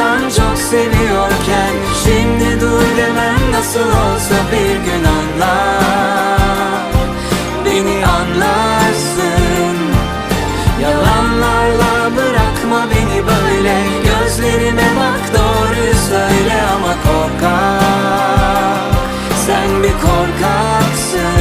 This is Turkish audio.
İnsan çok seviyorken Şimdi dur demem nasıl olsa bir gün anlar. Beni anlarsın. Yalanlarla bırakma beni böyle. Gözlerime bak doğruyu söyle ama korkak. Sen bir korkaksın.